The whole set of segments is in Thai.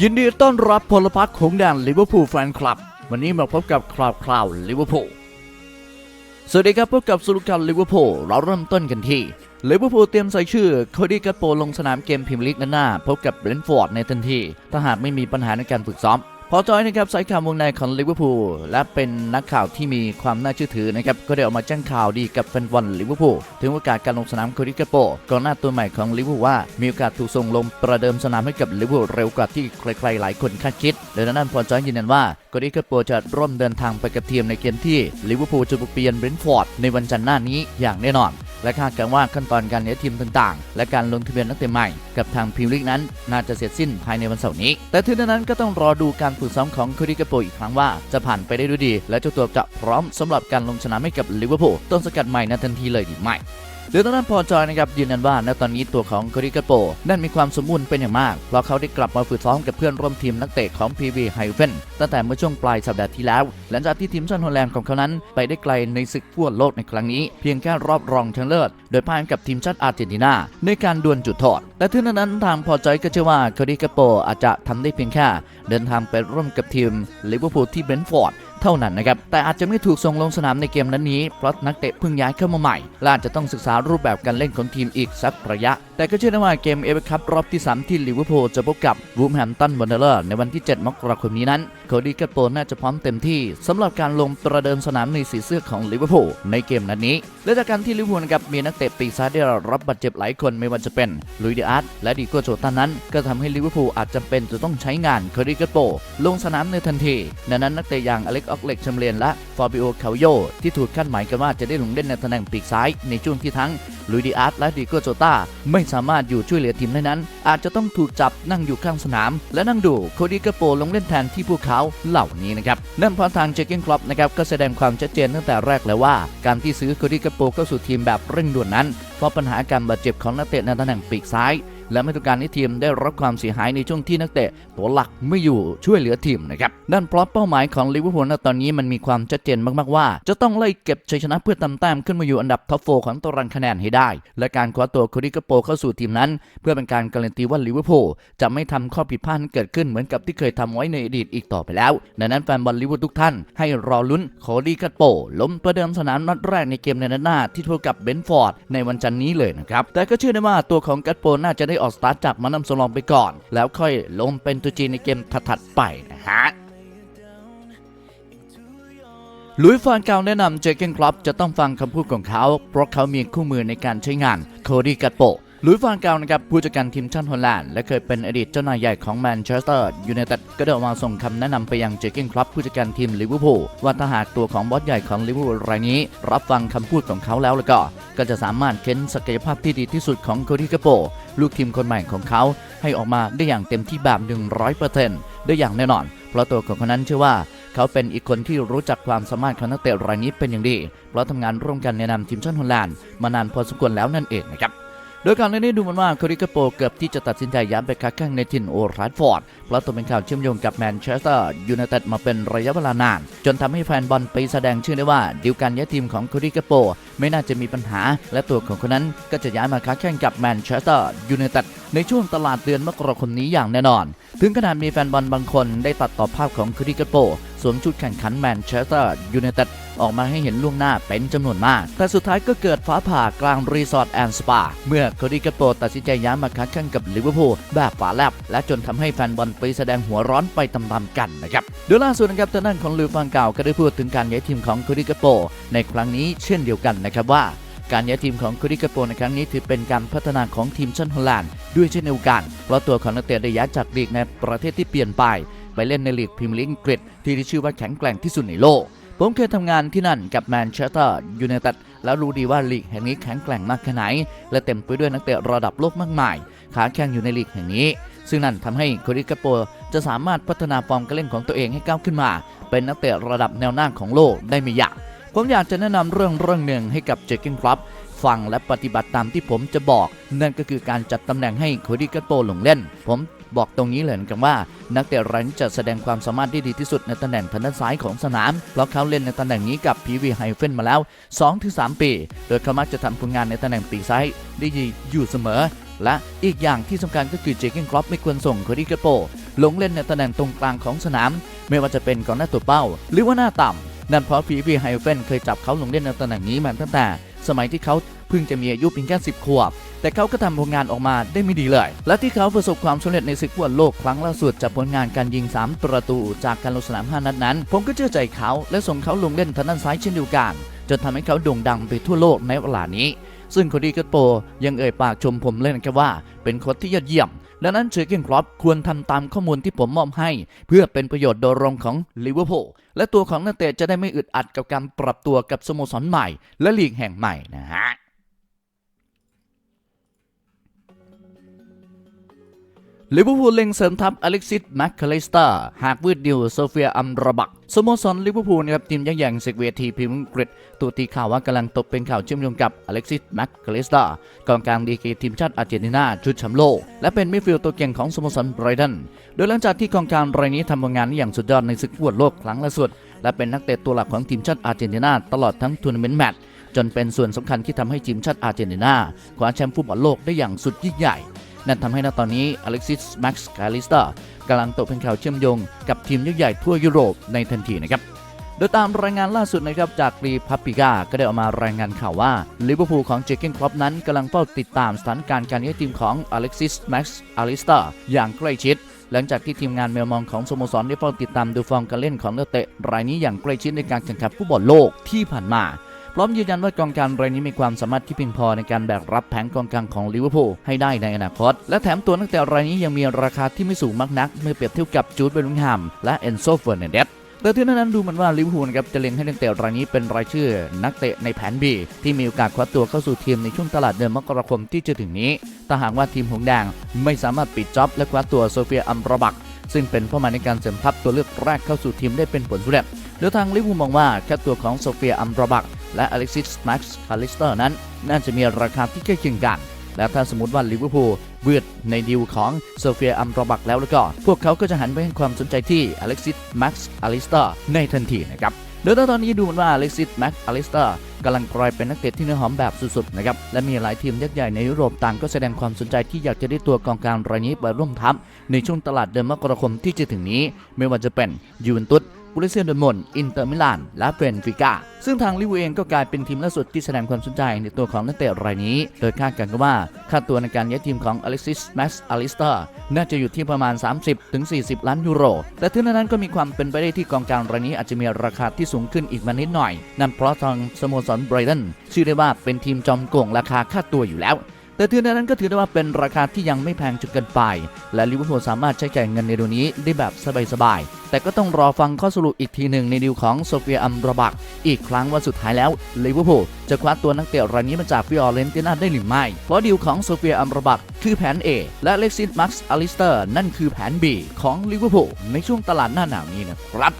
ยินดีต้อนรับพลพรรคของแดนลิเวอร์พูลแฟนคลับ วันนี้มาพบกับคราวคราวลิเวอร์พูลสวัสดีครับพบกับสุลุกันลิเวอร์พูลเราเริ่มต้นกันที่ลิเวอร์พูลเตรียมใส่ชื่อโคดี้กัปโปลงสนามเกมพิมลิกหน้า พบกับเบรนฟอร์ดในทันทีถ้าหากไม่มีปัญหาในการฝึกซ้อม พอจอยนะครับสายข่าววงในของลิเวอร์พูลและเป็นนักข่าวที่มีความน่าเชื่อถือนะครับก็ได้ออกมาแจ้งข่าวดีกับแฟนบอลลิเวอร์พูลถึงโอกาสการลงสนามโคดิกาโปก่องหน้าตัวใหม่ของลิเวอร์พูลว่ามีโอกาสถูกส่งลงประเดิมสนามให้กับลิเวอร์พูลเร็วกว่าที่ใครๆหลายคนคาดคิดโดยนั้นพอจอยยืนยันว่าโคดิกาโปจะร่วมเดินทางไปกับทีมในเกมที่ลิเวอร์พูลจะบุกเปียนเบรนท์ฟอร์ดในวันจันทร์หน้านี้อย่างแน่นอน และคาดการว่าขั้นตอนการเลี้ยทีมต่างๆ และการลงทะเบียนนักเตะใหม่ กับทางพรีเมียร์ลีกนั้น น่าจะเสร็จสิ้นภายในวันเสาร์นี้ แต่ถึงนั้นก็ต้องรอดูการฝึกซ้อมของคูริกาโปอีกครั้งว่าจะผ่านไปได้ด้วยดี และเจ้าตัวจะพร้อมสำหรับการลงสนามให้กับลิเวอร์พูลต้นสกัดใหม่ในทันทีเลยหรือไม่ โดยทางด้านพอจอยนะครับยืนยันว่าณตอนนี้ตัวของคดิกาโปนั้นมีความสมบูรณ์เป็นอย่างมาก เพราะเขาได้กลับมาฝึกซ้อมกับเพื่อนร่วมทีมนักเตะของ PV h i v e n ตั้งแต่เมื่อช่วงปลายสัปดาห์ที่แล้ว หลังจากที่ทีมชาติฮอลแลนด์ของเขานั้น ไปได้ไกลในศึกฟุตบอลโลกในครั้งนี้ เพียงแค่รอบรองชนะเลิศโดยพ่ายกับทีมชาติอาร์เจนตินาในการดวลจุดโทษแต่ถึงนั้นทางพอจอยก็เชื่อว่าคดิกาโปอาจจะทำได้เพียงแค่เดินทางไปร่วมกับทีมลิเวอร์พูลที่เบนฟอร์ด เท่านั้นนะครับ แต่อาจจะไม่ถูกส่งลงสนามในเกมนั้นนี้ เพราะนักเตะเพิ่งย้ายเข้ามาใหม่และอาจจะต้องศึกษารูปแบบการเล่นของทีมอีกสักระยะ แต่ก็เชื่อได้ว่าเกมเอฟคัพรอบที่ 3 ที่ลิเวอร์พูลจะพบกับวูมแฮมตันวันเดอร์ในวันที่ 7 มกราคมนี้นั้น โคดี้กัปโปน่าจะพร้อมเต็มที่สำหรับการลงประเดิมสนามในสีเสื้อของลิเวอร์พูลในเกมนั้นนี้ และจากการที่ลิเวอร์พูลนะครับมีนักเตะปีกซ้ายได้รับบาดเจ็บหลายคนไม่ว่าจะเป็นลุยเดอาร์ตและดิโกโจตันนั้น ก็ทำให้ลิเวอร์พูลอาจจำเป็นจะต้องใช้งานโคดี้กัปโปลงสนามในทันทีดังนั้นนักเตะอย่างอเล็กออกเล็กชมเลียนและฟอร์บิโอคาโยที่ถูกคาดหมายกันว่าจะได้ลงเล่นในตำแหน่งปีกซ้ายในช่วงที่ทั้ง ลุยดิอาร์ตและดิโกโจตาไม่สามารถอยู่ช่วยเหลือทีมได้นั้น อาจจะต้องถูกจับนั่งอยู่ข้างสนาม และนั่งดูโคดิกาโปลงเล่นแทนที่พวกเขาเหล่านี้นะครับนั่นเพราะทางเจคเกนคลอปนะครับก็แสดงความชัดเจนตั้งแต่แรกแล้วว่า การที่ซื้อโคดิกาโปเข้าสู่ทีมแบบเร่งด่วนนั้นเพราะปัญหาการบาดเจ็บของนักเตะในตำแหน่งปีกซ้าย และไม่ต้องการให้ทีมได้รับความเสียหายในช่วงที่นักเตะตัวหลักไม่อยู่ช่วยเหลือทีมนะครับนั่นเพราะเป้าหมายของลิเวอร์พูลณตอนนี้มันมีความชัดเจนมากๆว่า จะต้องไล่เก็บชัยชนะเพื่อตำแต้มขึ้นมาอยู่อันดับท็อปโฟของตารางคะแนนให้ได้ และการคว้าตัวโคดิกโปเข้าสู่ทีมนั้น เพื่อเป็นการการันตีว่าลิเวอร์พูลจะไม่ทำข้อผิดพลาดให้เกิดขึ้นเหมือนกับที่เคยทำไว้ในอดีตอีกต่อไปแล้วดังนั้นแฟนบอลลิเวอร์พูลทุกท่านให้รอลุ้นโคดิกโปล้มประเดิมสนามนัดแรกในเกมในนัดหน้าที่พบกับเบนฟอร์ดในวันจันนี้เลยนะครับแต่ก็เชื่อได้ว่าตัวของกัตโปน่าจะได้ออกสตาร์ทจากมานำสำรองไปก่อน แล้วค่อยลงเป็นตัวจีในเกมถัดๆไปนะฮะลุยฟานเกาแนะนำเจเกนคลับจะต้องฟังคำพูดของเขา เพราะเขามีคู่มือในการใช้งาน โคดี้กัตโป ลุยฟานเกานะครับผู้จัดการทีมชาติฮอลแลนด์และเคยเป็นอดีตเจ้านายใหญ่ของแมนเชสเตอร์ยูไนเต็ดก็ได้ออกมาส่งคำแนะนำไปยังเจเกนคลับผู้จัดการทีมลิเวอร์พูลว่าถ้าหากตัวของบอสใหญ่ของลิเวอร์พูลรายนี้ รับฟังคำพูดของเขาแล้วแล้วก็ ก็จะสามารถเค้นศักยภาพที่ดีที่สุดของโคดี้กัตโป ลูกทีมคนใหม่ของเขาให้ออกมาได้อย่างเต็มที่แบบ100%ได้อย่างแน่นอน เพราะตัวของเขานั้นเชื่อว่าเขาเป็นอีกคนที่รู้จักความสามารถของนักเตะรายนี้เป็นอย่างดี เพราะทำงานร่วมกันในนามทีมชาติฮอลแลนด์มานานพอสมควรแล้วนั่นเองนะครับ โดยก่อนหน้านี้ดูเหมือนว่าโคริกาโปเกือบที่จะตัดสินใจย้ายไปค้าแข่งในถิ่นโอราฟฟอร์ดเพราะตัวเป็นข่าวเชื่อมโยงกับแมนเชสเตอร์ยูไนเต็ดมาเป็นระยะเวลานาน จนทำให้แฟนบอลไปแสดงชื่อได้ว่าดีลการย้ายทีมของโคริกาโปไม่น่าจะมีปัญหา และตัวของคนนั้นก็จะย้ายมาค้าแข่งกับแมนเชสเตอร์ยูไนเต็ดในช่วงตลาดเดือนมกราคมนี้อย่างแน่นอน ถึงขนาดมีแฟนบอลบางคนได้ตัดต่อภาพของโคริกาโป วมชุดแข่งขันแมนเชสเตอร์ยูไนเต็ดออกมาให้เห็นล่วงหน้าเป็นจำนวนมาก แต่สุดท้ายก็เกิดฟ้าผ่ากลางรีสอร์ทแอนด์สปา เมื่อโคดีกัปโปตัดสินใจย้ายมาค้าแข่งกับลิเวอร์พูลแบบฝาแลบ และจนทำให้แฟนบอลไปแสดงหัวร้อนไปตามๆกันนะครับ โดยล่าสุดนะครับทางด้านของลูฟังเก่าก็ได้พูดถึงการย้ายทีมของโคดีกัปโปในครั้งนี้เช่นเดียวกันนะครับว่าการย้ายทีมของโคดิกาโปในครั้งนี้ถือเป็นการพัฒนาของทีมชาติฮอลแลนด์ด้วยเช่นเดียวกัน เพราะตัวของนักเตะได้ย้ายจากลีกในประเทศที่เปลี่ยนไป ไปเล่นในลีกพรีเมียร์ลีกอังกฤษที่ได้ชื่อว่าแข็งแกร่งที่สุดในโลก ผมเคยทำงานที่นั่นกับแมนเชสเตอร์ยูไนเต็ดแล้วรู้ดีว่าลีกแห่งนี้แข็งแกร่งมากแค่ไหน และเต็มไปด้วยนักเตะระดับโลกมากมายขาแข่งอยู่ในลีกแห่งนี้ ซึ่งนั่นทำให้โคดิกาโปจะสามารถพัฒนาฟอร์มการเล่นของตัวเองให้ก้าวขึ้นมา เป็นนักเตะระดับแนวหน้าของโลกได้ไม่ยากผมอยากจะแนะนำเรื่องเรื่องหนึ่งให้กับเจคกินครับฟังและปฏิบัติตามที่ผมจะบอก นั่นก็คือการจัดตำแหน่งให้โคดี้กัตโปลงเล่น ผม บอกตรงนี้เลยนะครับว่า นักเตะรายนี้จะแสดงความสามารถที่ดีที่สุดในตำแหน่งทางด้านซ้ายของสนามเพราะเขาเล่นในตำแหน่งนี้กับพีวีไฮเฟนมาแล้ว 2-3 ปี โดยเขามักจะทำผลงานในตำแหน่งปีซ้ายได้ดีอยู่เสมอและอีกอย่างที่สำคัญก็คือเจคเกนครอปไม่ควรส่งโคดี้กัตโป ลงเล่นในตำแหน่งตรงกลางของสนาม ไม่ว่าจะเป็นกองหน้าตัวเป้า หรือว่าหน้าต่ำ นั่นเพราะพีพีไฮเฟนเคยจับเขาลงเล่นในตำแหน่งนี้มาตั้งแต่ สมัยที่เขาเพิ่งจะมีอายุเพียงแค่10 ขวบ แต่เขาก็ทำผลงานออกมาได้ไม่ดีเลย และที่เขาประสบความสำเร็จในศึกฟุตบอลโลกครั้งล่าสุดจากผลงานการยิง 3 ประตูจากการลงสนาม 5 นัดนั้น ผมก็เชื่อใจเขาและส่งเขาลงเล่นทางด้านซ้ายเช่นเดียวกันจนทำให้เขาโด่งดังไปทั่วโลกในเวลานี้ ซึ่งโคดีกัตโปยังเอ่ยปากชมผมเลยนะครับว่า เป็นโค้ชที่ยอดเยี่ยมดังนั้นเชอร์เกนครอปควรทำตามข้อมูลที่ผมมอบให้ เพื่อเป็นประโยชน์โดยตรงของลิเวอร์พูลและตัวของนักเตะจะได้ไม่อึดอัดกับการปรับตัวกับสโมสรใหม่ และลีกแห่งใหม่นะฮะ ลิเวอร์พูลเล็งเสริมทัพอเล็กซิสแมคคาลิสเตอร์หากวืดดิวโซเฟียอัมรบักสโมสรลิเวอร์พูลนะครับทีมยักษ์ใหญ่ศึกเวทีพรีเมียร์อังกฤษตัวตีข่าวว่ากำลังตกเป็นข่าวเชื่อมโยงกับอเล็กซิสแมคคาลิสเตอร์กองกลางดีกรีทีมชาติอาร์เจนตินาชุดแชมป์โลก และเป็นมิดฟิลด์ตัวเก่งของสโมสรไบรตันโดยหลังจากที่กองกลางรายนี้ทำผลงานอย่างสุดยอดในศึกฟุตบอลโลกครั้งล่าสุด และเป็นนักเตะตัวหลักของทีมชาติอาร์เจนตินาตลอดทั้งทัวร์นาเมนต์แมตช์จนเป็นส่วนสำคัญที่ทำให้ทีมชาติอาร์เจนตินาคว้าแชมป์ฟุตบอลโลกได้อย่างสุดยิ่งใหญ่ นั่นทำให้ณตอนนี้อเล็กซิสแม็กซ์คาลิสตอร์กำลังตกเป็นข่าวเชื่อมโยงกับทีมยักษ์ใหญ่ทั่วยุโรปในทันทีนะครับโดยตามรายงานล่าสุดนะครับจากรีพับปิก้าก็ได้ออกมารายงานข่าวว่าลิเวอร์พูลของเจเกนครอปนั้นกำลังเฝ้าติดตามสถานการณ์การย้ายทีมของอเล็กซิสแม็กซ์อาลิสตอร์อย่างใกล้ชิด หลังจากที่ทีมงานเมลมองของสโมสรได้เฝ้าติดตามดูฟอร์มการเล่นของนักเตะรายนี้อย่างใกล้ชิดในการแข่งขันฟุตบอลโลกที่ผ่านมา พร้อมยืนยันว่ากองกลางรายนี้มีความสามารถที่เพียงพอในการแบกรับแผงกองกลางของลิเวอร์พูลให้ได้ในอนาคต และแถมตัวนักเตะรายนี้ยังมีราคาที่ไม่สูงมากนัก เมื่อเปรียบเทียบกับจูดเบลลิงแฮมและเอนโซเฟอร์นันเดสแต่ที่นั้นดูเหมือนว่าลิเวอร์พูลครับจะเล็งให้นักเตะรายนี้เป็นรายชื่อ นักเตะในแผน B ที่มีโอกาสคว้าตัวเข้าสู่ทีมในช่วงตลาดเดือนมกราคมที่จะถึงนี้ถ้าหากว่าทีมหงแดงไม่สามารถปิดจ็อบและคว้าตัวโซเฟียอัมรบัก ซึ่งเป็นเป้าหมายในการเสริมทัพตัวเลือกแรกเข้าสู่ทีมได้เป็นผลสำเร็จโดยทางลิเวอร์พูลมองว่าแค่ตัวของโซเฟียอัมรบัก และอเล็กซิสแม็กซ์คาลิสเตอร์นั้น น่าจะมีราคาที่ใกล้เคียงกัน และถ้าสมมติว่าลิเวอร์พูลเบือดในดีลของโซเฟียอัมรบักแล้วแล้วก็ พวกเขาก็จะหันไปให้ความสนใจที่อเล็กซิสแม็กซ์อลิสเตอร์ในทันทีนะครับโดยตอนนี้ดูเหมือนว่าอเล็กซิสแม็กซ์อลิสเตอร์กำลังกลายเป็นนักเตะที่เนื้อหอมแบบสุดๆนะครับ และมีหลายทีมยักษ์ใหญ่ในยุโรปต่างก็แสดงความสนใจที่อยากจะได้ตัวกองกลางรายนี้ไปร่วมทัพในช่วงตลาดเดือนมกราคมที่จะถึงนี้ ไม่ว่าจะเป็นยูเวนตุส บริเซียดอร์มอนอินเตอร์มิลาน และเบรนฟิก้า ซึ่งทางลิเวเองก็กลายเป็นทีมล่าสุดที่แสดงความสนใจในตัวของนักเตะรายนี้ โดยคาดการกันว่าค่าตัวในการย้ายทีมของอเล็กซิสแม็กซ์อลิสเตอร์น่าจะอยู่ที่ประมาณ 30-40 ล้านยูโร แต่ถึงนั้นก็มีความเป็นไปได้ที่กองกลางรายนี้อาจจะมีราคาที่สูงขึ้นอีกมานิดหน่อย นั่นเพราะทางสโมสรไบรตันชื่อได้ว่าเป็นทีมจอมโกงราคาค่าตัวอยู่แล้ว แต่ถึงนั้นก็ถือได้ว่าเป็นราคาที่ยังไม่แพงจนเกินไป และลิเวอร์พูลสามารถใช้จ่ายเงินในดูนี้ได้แบบสบายๆ แต่ก็ต้องรอฟังข้อสรุปอีกทีหนึ่งในดีลของโซเฟียอัมรบัก อีกครั้งว่าสุดท้ายแล้วลิเวอร์พูลจะคว้าตัวนักเตะรายนี้มาจากฟิออเรนติน่าได้หรือไม่ เพราะดีลของโซเฟียอัมรบักคือแผน A และเล็กซิสมักซ์อลิสเตอร์นั่นคือแผน B ของลิเวอร์พูลในช่วงตลาดหน้าหนาวนี้นะครับ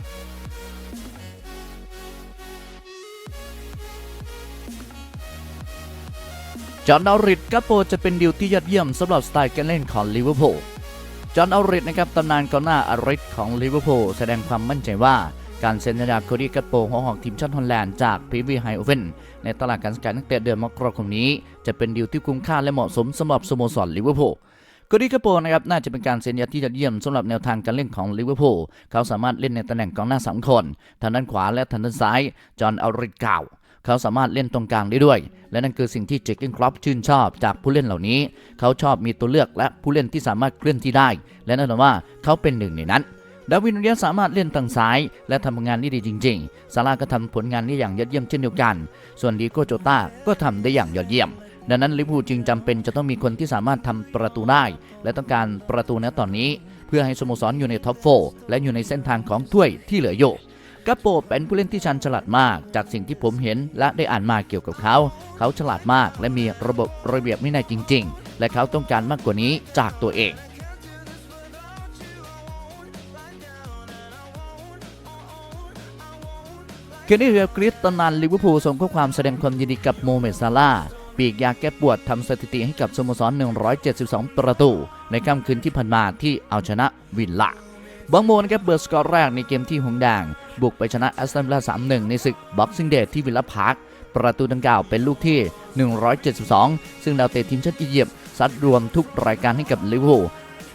จอห์นอาริดกัปโปจะเป็นดีลที่ยอดเยี่ยมสำหรับสไตล์การเล่นของลิเวอร์พูลจอห์นอาริดนะครับตำนานกองหน้าอาริดของลิเวอร์พูลแสดงความมั่นใจว่าการเซ็นสัญญาโคดี้กัปโปหัวหอกทีมชาติฮอลแลนด์จากพีวีไฮโอเวนในตลาดการซื้อขายนักเตะเดือนมกราคมนี้ จะเป็นดีลที่คุ้มค่าและเหมาะสมสำหรับสโมสรลิเวอร์พูลโคดี้กัปโปนะครับน่าจะเป็นการเซ็นยาที่ยอดเยี่ยมสำหรับแนวทางการเล่นของลิเวอร์พูลเขาสามารถเล่นในตำแหน่งกองหน้าสามคนทางด้านขวาและทางด้านซ้ายจอห์นอาริดกล่าว เขาสามารถเล่นตรงกลางได้ด้วย และนั่นคือสิ่งที่เจคเกนครอปชื่นชอบจากผู้เล่นเหล่านี้ เขาชอบมีตัวเลือกและผู้เล่นที่สามารถเคลื่อนที่ได้ และแน่นอนว่าเขาเป็นหนึ่งในนั้นดาวินนูเยสสามารถเล่นทางซ้าย และทำงานได้ดีจริง ๆ ซาร่าก็ทำผลงานได้อย่างยอดเยี่ยมเช่นเดียวกัน ส่วนดีโกโจต้าก็ทำได้อย่างยอดเยี่ยม ดังนั้นลิเวอร์พูลจึงจำเป็นจะต้องมีคนที่สามารถทำประตูได้ และต้องการประตูในตอนนี้ เพื่อให้สโมสรอยู่ในท็อปโฟและอยู่ในเส้นทางของถ้วยที่เหลืออยู่ กัปโปเป็นผู้เล่นที่ชันฉลาดมาก จากสิ่งที่ผมเห็นและได้อ่านมาเกี่ยวกับเขา เขาฉลาดมากและมีระบบระเบียบวินัยจริง ๆ และเขาต้องการมากกว่านี้จากตัวเองเคนนี่เรียกริสตำนานลิเวอร์พูลส่งข้อความแสดงความยินดีกับโมเมซาลาปีกยาแก้ปวดทำสถิติให้กับสโมสร 172 ประตู ในค่ำคืนที่ผ่านมาที่เอาชนะวิลล่าบองโมนะครับเบิร์สกอร์แรกในเกมที่หงแดง บุกไปชนะแอสตันวิลล่า3-1 ในศึกบ็อกซิ่งเดย์ที่วิลล่าพาร์ค ประตูดังกล่าวเป็นลูกที่ 172 ซึ่งดาวเตะทีมชาติอียิปต์ซัดรวมทุกรายการให้กับลิเวอร์พูล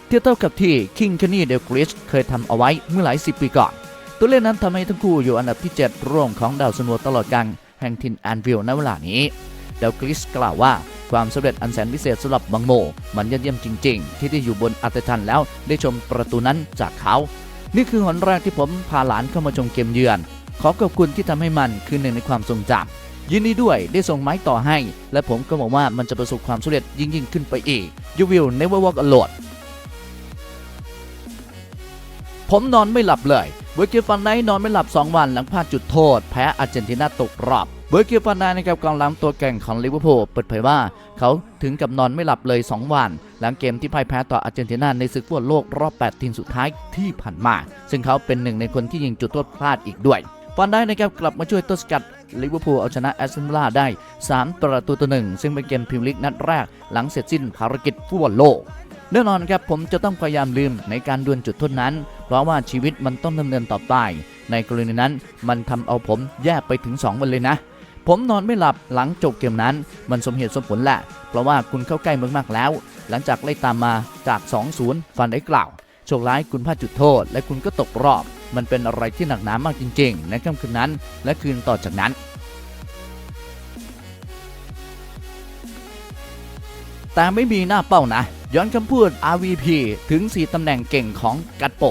เทียบเท่ากับที่คิงค n นีเดลกริชเคยทำเอาไว้เมื่อหลายสิบปีก่อน ตัวเลขนั้นทำให้ทั้งคู่อยู่อันดับที่ 7 ร่วมของดาวซนวตลอดกาลแห่งทินแอนวิลณเวลานี้เดลกริชกล่าวว่าความสำเร็จอันแสนพิเศษสำหรับบังโม มันยอดเยี่ยมจริง ๆ ที่ได้อยู่บนอัตชันแล้วได้ชมประตูนั้นจากเขา นี่คือหนแรกที่ผมพาหลานเข้ามาชมเกมเยือน ขอขอบคุณที่ทำให้มันคือหนึ่งในความทรงจำยินดีด้วยได้ส่งไม้ต่อให้ และผมก็บอกว่ามันจะประสบความสำเร็จยิ่งยิ่งขึ้นไปอีก You will never walk alone ผมนอนไม่หลับเลยเบอร์เกียฟันไนนอนไม่หลับ 2 วันหลังพลาดจุดโทษ แพ้อาร์เจนตินาตกรอบ เบอร์เกียฟันไนท์นะครับกองหลังตัวแก่งของลิเวอร์พูลเปิดเผยว่า เขาถึงกับนอนไม่หลับเลย 2 วัน หลังเกมที่พ่ายแพ้ต่ออาร์เจนตินาในศึกฟุตบอลโลกรอบ 8 ทีมสุดท้ายที่ผ่านมา ซึ่งเขาเป็นหนึ่งในคนที่ยิงจุดโทษพลาดอีกด้วยฟันไนท์นะครับกลับมาช่วยตัวสกัดลิเวอร์พูลเอาชนะแอสตันวิลล่าได้ 3 ประตูต่อหนึ่งซึ่งเป็นเกมพรีเมียร์ลีกนัดแรก หลังเสร็จสิ้นภารกิจฟุตบอลโลกแน่นอนครับผมจะต้องพยายามลืมในการดวลจุดโทษนั้น เพราะว่าชีวิตมันต้องดำเนินต่อไป ในกรณีนั้นมันทำเอาผมแย่ไปถึง 2 วันเลยนะ ผมนอนไม่หลับหลังจบเกมนั้น มันสมเหตุสมผลแหละ เพราะว่าคุณเข้าใกล้มากๆแล้ว หลังจากไล่ตามมาจาก 2-0 ฟันได้กล่าว โชคร้ายคุณพลาดจุดโทษ และคุณก็ตกรอบ มันเป็นอะไรที่หนักหนามากจริงๆ ในค่ำคืนนั้น และคืนต่อจากนั้น แต่ไม่มีหน้าเป้านะ ย้อนคำพูด RVP ถึง 4ตำแหน่งเก่งของกัตโป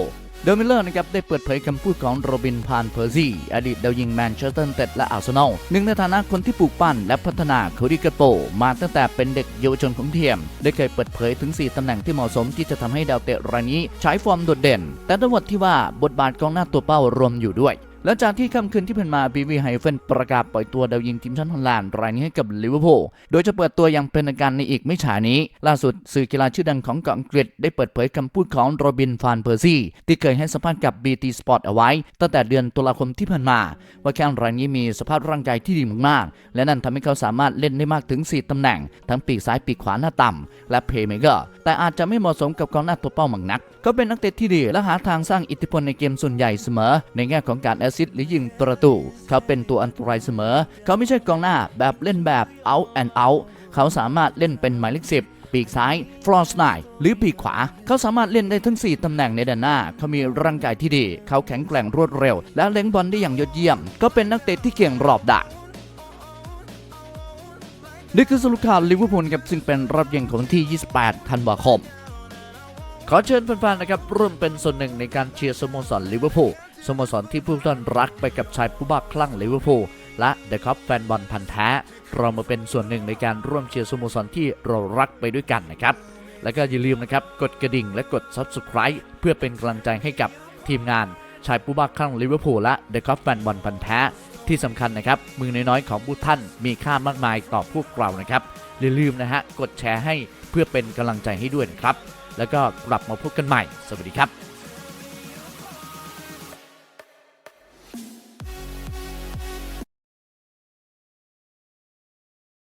โดมิลเลอร์นะครับได้เปิดเผยคำพูดของโรบินพานเพอร์ซีอดีตดาวยิงแมนเชสเตอร์ยูไนเต็ดและอาร์เซนอลหนึ่งในฐานะคนที่ปลูกปั้นและพัฒนาโคดี้กัตโปมาตั้งแต่เป็นเด็กเยาวชนของทีมได้เคยเปิดเผยถึง 4ตำแหน่งที่เหมาะสมที่จะทำให้ดาวเตะรายนี้ใช้ฟอร์มโดดเด่น แต่ทั้งหมดที่ว่าบทบาทกองหน้าตัวเป้ารวมอยู่ด้วย หลังจากที่ค่ำคืนที่ผ่านมาบีวีไฮเฟนประกาศปล่อยตัวดาวยิงทีมชาติฮอลแลนด์รายนี้ให้กับลิเวอร์พูล โดยจะเปิดตัวอย่างเป็นทางการในอีกไม่ช้านี้ ล่าสุดสื่อกีฬาชื่อดังของเกาะอังกฤษได้เปิดเผยคำพูดของโรบินฟานเพอร์ซีที่เคยให้สัมภาษณ์กับ BT Sport เอาไว้ ตั้งแต่เดือนตุลาคมที่ผ่านมา ว่าแข้งรายนี้มีสภาพร่างกายที่ดีมากๆ และนั่นทำให้เขาสามารถเล่นได้มากถึง 4ตำแหน่ง ทั้งปีกซ้ายปีกขวาหน้าต่ำและเพย์เมเกอร์แต่อาจจะไม่เหมาะสมกับกองหน้าตัวเป้าหมักนักเขาเป็นนักเตะที่ดีและหาทางสร้างอิทธิพลในเกมส่วนใหญ่เสมอ ในแง่ของการแสซิสต์หรือยิงประตู เขาเป็นตัวอันตรายเสมอ เขาไม่ใช่กองหน้าแบบเล่นแบบ out and out เขาสามารถเล่นเป็นหมายเลขสิบปีกซ้ายฟลอสไนหรือปีกขวา เขาสามารถเล่นได้ทั้ง 4 ตำแหน่งในด้านหน้า เขามีร่างกายที่ดี เขาแข็งแกร่งรวดเร็ว และเล็งบอลได้อย่างยอดเยี่ยม ก็เป็นนักเตะที่เก่งรอบด้านนี่คือสรุปข่าวลิเวอร์พูลครับซึ่งเป็นรอบเย็นของที่ 28 ธันวาคม ขอเชิญแฟนๆนะครับร่วมเป็นส่วนหนึ่งในการเชียร์สโมสรลิเวอร์พูล สโมสรที่ผู้ท่านรักไปกับชายผู้บ้าคลั่งลิเวอร์พูลและเดอะคัพแฟนบอลพันธ์แท้ เรามาเป็นส่วนหนึ่งในการร่วมเชียร์สโมสรที่เรารักไปด้วยกันนะครับ แล้วก็อย่าลืมนะครับกดกระดิ่งและกด Subscribe เพื่อเป็นกำลังใจให้กับทีมงานชายผู้บ้าคลั่งลิเวอร์พูลและเดอะคัพแฟนบอลพันธ์แท้ที่สำคัญนะครับ มือน้อยๆของผู้ท่านมีค่ามากมายต่อพวกเรานะครับอย่าลืมนะฮะกดแชร์ให้เพื่อเป็นกำลังใจให้ด้วยนะครับ แล้วก็กลับมาพบกันใหม่ สวัสดีครับ